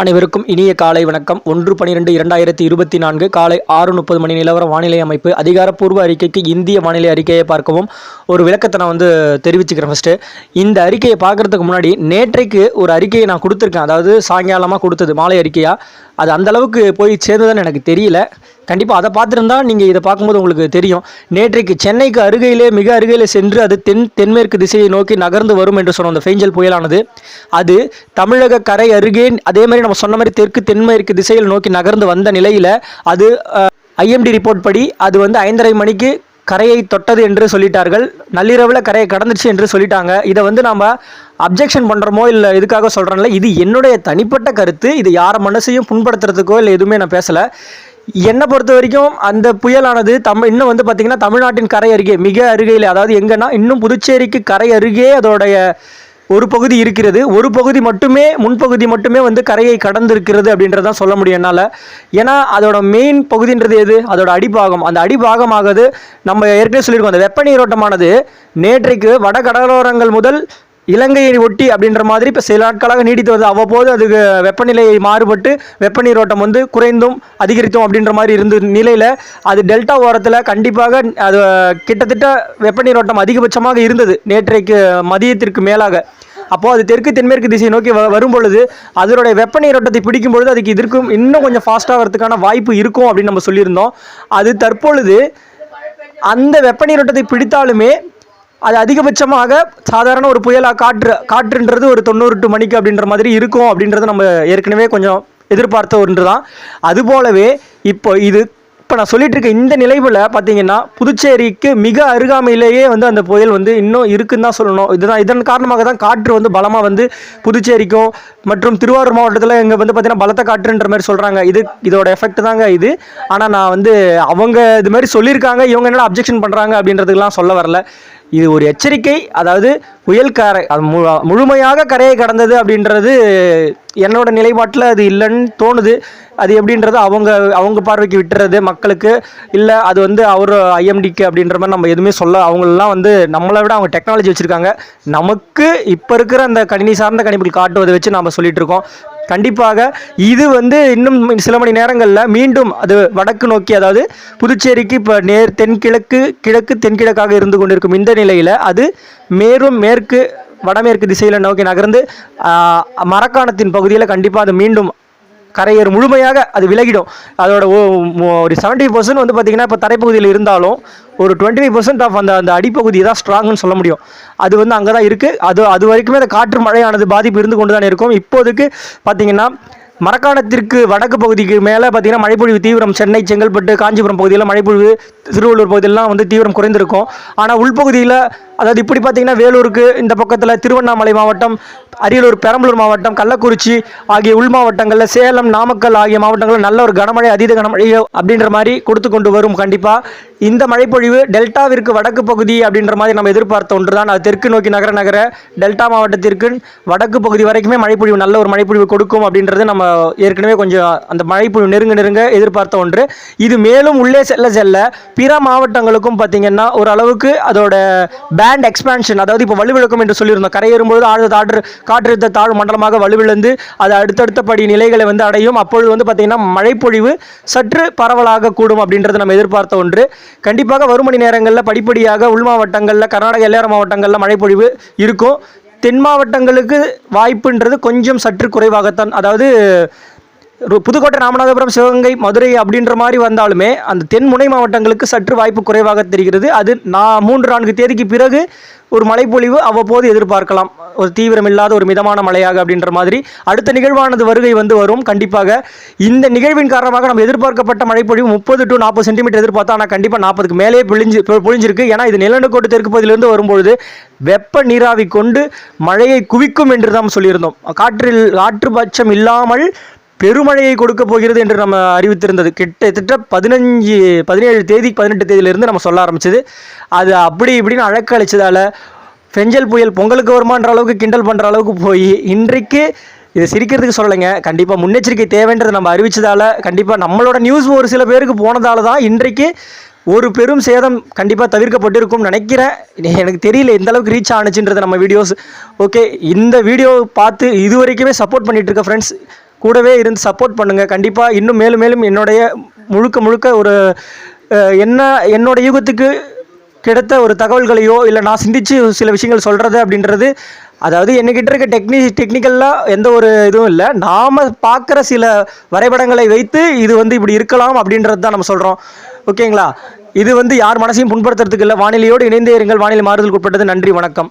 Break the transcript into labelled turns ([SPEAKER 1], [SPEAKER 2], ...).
[SPEAKER 1] அனைவருக்கும் இனிய காலை வணக்கம். ஒன்று பனிரெண்டு இரண்டாயிரத்தி இருபத்தி நான்கு காலை ஆறு முப்பது மணி நிலவர வானிலை அமைப்பு. அதிகாரப்பூர்வ அறிக்கைக்கு இந்திய வானிலை அறிக்கையை பார்க்கவும். ஒரு விளக்கத்தை நான் வந்து தெரிவிச்சுக்கிறேன் ஃபஸ்ட்டு இந்த அறிக்கையை பார்க்குறதுக்கு முன்னாடி நேற்றைக்கு ஒரு அறிக்கையை நான் கொடுத்துருக்கேன். அதாவது சாயங்காலமாக கொடுத்தது மாலை அறிக்கையாக அது அந்த அளவுக்கு போய் சேர்ந்ததுன்னு எனக்கு தெரியல. கண்டிப்பாக அதை பார்த்துருந்தா நீங்கள் இதை பார்க்கும்போது உங்களுக்கு தெரியும். நேற்றைக்கு சென்னைக்கு அருகையிலே மிக அருகையில் சென்று அது தென் தென்மேற்கு திசையை நோக்கி நகர்ந்து வரும் என்று சொன்ன அந்த ஃபெஞ்சல் புயலானது அது தமிழக கரை அருகே அதே மாதிரி நம்ம சொன்ன மாதிரி தெற்கு தென்மேற்கு திசையில் நோக்கி நகர்ந்து வந்த நிலையில் அது ஐஎம்டி ரிப்போர்ட் படி அது வந்து ஐந்தரை மணிக்கு கரையை தொட்டது என்று சொல்லிட்டார்கள். நள்ளிரவில் கரையை கடந்துச்சு என்று சொல்லிட்டாங்க. இதை வந்து நாம் அப்ஜெக்ஷன் பண்ணுறோமோ இல்லை இதுக்காக சொல்கிறோம்ல இது என்னுடைய தனிப்பட்ட கருத்து. இது யார் மனசையும் புண்படுத்துறதுக்கோ இல்லை எதுவுமே நான் பேசலை. என்னை பொறுத்த வரைக்கும் அந்த புயலானது தமிழ் இன்னும் வந்து பார்த்திங்கன்னா தமிழ்நாட்டின் கரை அருகே மிக அருகையில் அதாவது எங்கன்னா இன்னும் புதுச்சேரிக்கு கரை அருகே அதோடைய ஒரு பகுதி இருக்கிறது. ஒரு பகுதி மட்டுமே முன்பகுதி மட்டுமே வந்து கரையை கடந்திருக்கிறது அப்படின்றதான் சொல்ல முடியும் என்னால். ஏன்னா அதோட மெயின் பகுதின்றது எது? அதோட அடிபாகம் அந்த அடிபாகமாகது நம்ம ஏற்கனவே சொல்லியிருக்கோம் அந்த வெப்ப நீரோட்டமானது நேற்றைக்கு வட கடலோரங்கள் முதல் இலங்கையை ஒட்டி அப்படின்ற மாதிரி இப்போ சில நாட்களாக நீடித்து வருது. அவ்வப்போது அதுக்கு வெப்பநிலை மாறுபட்டு வெப்பநீரோட்டம் வந்து குறைந்தும் அதிகரித்தும் அப்படின்ற மாதிரி இருந்த நிலையில் அது டெல்டா ஓரத்தில் கண்டிப்பாக அது கிட்டத்தட்ட வெப்பநீரோட்டம் அதிகபட்சமாக இருந்தது. நேற்றைக்கு மதியத்திற்கு மேலாக. அப்போது அது தெற்கு தென்மேற்கு திசையை நோக்கி வ வரும் பொழுது அதனுடைய வெப்ப நீரோட்டத்தை பிடிக்கும் பொழுது அதுக்கு இதற்கும் இன்னும் கொஞ்சம் ஃபாஸ்ட்டாக வரதுக்கான வாய்ப்பு இருக்கும் அப்படின்னு நம்ம சொல்லியிருந்தோம். அது தற்பொழுது அந்த வெப்ப நீரோட்டத்தை பிடித்தாலுமே அது அதிகபட்சமாக சாதாரண ஒரு புயலாக காற்று காற்றுன்றது ஒரு தொண்ணூறு டு மணிக்கு அப்படின்ற மாதிரி இருக்கும் அப்படின்றது நம்ம ஏற்கனவே கொஞ்சம் எதிர்பார்த்த ஒன்று தான் அதுபோலவே இப்போ இது இப்போ நான் சொல்லிட்டு இருக்க இந்த நிலைவில் பார்த்தீங்கன்னா புதுச்சேரிக்கு மிக அருகாமையிலேயே வந்து அந்த புயல் வந்து இன்னும் இருக்குன்னு தான் சொல்லணும். இதுதான் இதன் காரணமாக தான் காற்று வந்து பலமாக வந்து புதுச்சேரிக்கும் மற்றும் திருவாரூர் மாவட்டத்தில் இங்கே வந்து பார்த்தீங்கன்னா பலத்த காற்றுன்ற மாதிரி சொல்கிறாங்க இது இதோட எஃபெக்ட் தாங்க இது. ஆனால் நான் வந்து அவங்க இது மாதிரி சொல்லியிருக்காங்க. இவங்க என்ன அப்ஜெக்ஷன் பண்ணுறாங்க அப்படின்றதுக்கெலாம் சொல்ல வரல. இது ஒரு எச்சரிக்கை அதாவது புயல் கரை அது முழுமையாக கரையை கடந்தது அப்படின்றது என்னோட நிலைப்பாட்டில் அது இல்லைன்னு தோணுது. அது எப்படின்றது அவங்க அவங்க பார்வைக்கு விட்டுறது மக்களுக்கு இல்லை அது வந்து அவர் ஐஎம்டிக்கு அப்படின்ற மாதிரி நம்ம எதுவுமே சொல்ல அவங்களெலாம் வந்து நம்மளை விட அவங்க டெக்னாலஜி வச்சுருக்காங்க. நமக்கு இப்போ இருக்கிற அந்த கணினி சார்ந்த கணிப்புகள் காட்டுவதை வச்சு நம்ம சொல்லிகிட்டு இருக்கோம். கண்டிப்பாக இது வந்து இன்னும் சில மணி நேரங்களில் மீண்டும் அது வடக்கு நோக்கி அதாவது புதுச்சேரிக்கு இப்போ நேர் தென்கிழக்கு கிழக்கு தென்கிழக்காக இருந்து கொண்டிருக்கும் இந்த நிலையில் அது மேலும் மேற்கு வடமேற்கு திசையில் நோக்கி நகர்ந்து மரக்காணத்தின் பகுதியில் கண்டிப்பாக அது மீண்டும் கரையேறு முழுமையாக அது விலகிடும். அதோட ஒரு செவன்ட்டி பர்சன்ட் வந்து பார்த்திங்கன்னா இப்போ தரைப்பகுதியில் இருந்தாலும் ஒரு டுவெண்ட்டி ஃபைவ் பர்சன்ட் ஆஃப் அந்த அந்த அடிப்பகுதி தான் ஸ்ட்ராங்னு சொல்ல முடியும். அது வந்து அங்கே தான் இருக்குது அது அது வரைக்குமே அந்த காற்று மழையானது பாதிப்பு இருந்து கொண்டு தான் இருக்கும். இப்போதைக்கு பார்த்திங்கன்னா மரக்காணத்திற்கு வடக்கு பகுதிக்கு மேலே பார்த்தீங்கன்னா மழைப்பொழிவு தீவிரம் சென்னை செங்கல்பட்டு காஞ்சிபுரம் பகுதியில் மழைப்பொழிவு திருவள்ளூர் பகுதியிலலாம் வந்து தீவிரம் குறைந்திருக்கும். ஆனால் உள்பகுதியில் அதாவது இப்படி பார்த்தீங்கன்னா வேலூருக்கு இந்த பக்கத்தில் திருவண்ணாமலை மாவட்டம் அரியலூர் பெரம்பலூர் மாவட்டம் கள்ளக்குறிச்சி ஆகிய உள் மாவட்டங்களில் சேலம் நாமக்கல் ஆகிய மாவட்டங்களில் நல்ல ஒரு கனமழை அதீத கனமழை அப்படின்ற மாதிரி கொடுத்து கொண்டு வரும் கண்டிப்பாக இந்த மழைப்பொழிவு டெல்டாவிற்கு வடக்கு பகுதி அப்படின்ற மாதிரி நம்ம எதிர்பார்த்த ஒன்று தான் அது தெற்கு நோக்கி நகர நகர டெல்டா மாவட்டத்திற்கு வடக்கு பகுதி வரைக்குமே மழைப்பொழிவு நல்ல ஒரு மழைப்பொழிவு கொடுக்கும் அப்படின்றது நம்ம ஏற்கனவே கொஞ்சம் அந்த மழைப்பொழிவு நெருங்க நெருங்க எதிர்பார்த்த ஒன்று. இது மேலும் உள்ளே செல்ல செல்ல பிற மாவட்டங்களுக்கும் பார்த்தீங்கன்னா ஓரளவுக்கு அதோட பேண்ட் எக்ஸ்பேன்ஷன் அதாவது இப்போ வலுவிழக்கும் என்று சொல்லியிருந்தோம். கரையேறும்போது ஆழ்ந்த ஆர்டர் காற்றழுத்த தாழ்வு மண்டலமாக வலுவிழந்து அது அடுத்தடுத்த படி நிலைகளை வந்து அடையும். அப்பொழுது வந்து பார்த்திங்கன்னா மழைப்பொழிவு சற்று பரவலாக கூடும் அப்படின்றது நம்ம எதிர்பார்த்த ஒன்று. கண்டிப்பாக வரும் மணி நேரங்களில் படிப்படியாக உள் மாவட்டங்களில் கர்நாடக எல்லையோர மாவட்டங்களில் மழைப்பொழிவு இருக்கும். தென் மாவட்டங்களுக்கு வாய்ப்புன்றது கொஞ்சம் சற்று குறைவாகத்தான் அதாவது புதுக்கோட்டை ராமநாதபுரம் சிவகங்கை மதுரை அப்படின்ற மாதிரி வந்தாலுமே அந்த தென்முனை மாவட்டங்களுக்கு சற்று வாய்ப்பு குறைவாக தெரிகிறது. அது நான் மூன்று நான்கு தேதிக்கு பிறகு ஒரு மழைப்பொழிவு அவ்வப்போது எதிர்பார்க்கலாம். ஒரு தீவிரம் இல்லாத ஒரு மிதமான மழையாக அப்படின்ற மாதிரி. அடுத்த நிகழ்வானது வருகை வந்து வரும். கண்டிப்பாக இந்த நிகழ்வின் காரணமாக நம்ம எதிர்பார்க்கப்பட்ட மழைப்பொழிவு முப்பது டு நாற்பது சென்டிமீட்டர் எதிர்பார்த்தா ஆனால் கண்டிப்பாக நாற்பதுக்கு மேலே பிழிஞ்சு பொழிஞ்சிருக்கு. ஏன்னா இது நிலநடுக்கோட்டு தெற்கு பகுதியிலிருந்து வரும்பொழுது வெப்ப நீராவி கொண்டு மழையை குவிக்கும் என்று தான் சொல்லியிருந்தோம். காற்றில் காற்றுபட்சம் இல்லாமல் பெருமழையை கொடுக்க போகிறது என்று நம்ம அறிவித்திருந்தது. கிட்டத்தட்ட பதினஞ்சு பதினேழு தேதி பதினெட்டு தேதியிலிருந்து நம்ம சொல்ல ஆரம்பிச்சது. அது அப்படி இப்படின்னு அழக்கழிச்சதால் பெஞ்சல் புயல் பொங்கலுக்கு வருமான்ற அளவுக்கு கிண்டல் பண்ணுற அளவுக்கு போய் இன்றைக்கு இது சிரிக்கிறதுக்கு சொல்லலைங்க. கண்டிப்பாக முன்னெச்சரிக்கை தேவைன்றதை நம்ம அறிவித்ததால் கண்டிப்பாக நம்மளோட நியூஸ் ஒரு சில பேருக்கு போனதால தான் இன்றைக்கு ஒரு பெரும் சேதம் கண்டிப்பாக தவிர்க்கப்பட்டிருக்கும்னு நினைக்கிறேன். எனக்கு தெரியல எந்த அளவுக்கு ரீச் ஆனுச்சுன்றது நம்ம வீடியோஸ் ஓகே இந்த வீடியோ பார்த்து இது வரைக்குமே சப்போர்ட் பண்ணிகிட்ருக்க ஃப்ரெண்ட்ஸ் கூடவே இருந்து சப்போர்ட் பண்ணுங்கள் கண்டிப்பாக இன்னும் மேலும் மேலும் என்னுடைய முழுக்க முழுக்க ஒரு என்ன என்னோட யூகத்துக்கு கிடைத்த ஒரு தகவல்களையோ இல்லை நான் சிந்தித்து சில விஷயங்கள் சொல்கிறது அப்படின்றது அதாவது என்கிட்ட இருக்க டெக்னி டெக்னிக்கலாக எந்த ஒரு இதுவும் இல்லை. நாம் பார்க்குற சில வரைபடங்களை வைத்து இது வந்து இப்படி இருக்கலாம் அப்படின்றது தான் நம்ம சொல்கிறோம் ஓகேங்களா இது வந்து யார் மனசையும் புண்படுத்துறதுக்கு இல்லை. வானிலையோடு இணைந்தே இருங்கள். வானிலை மாறுதலுக்கு உட்பட்டது. நன்றி. வணக்கம்.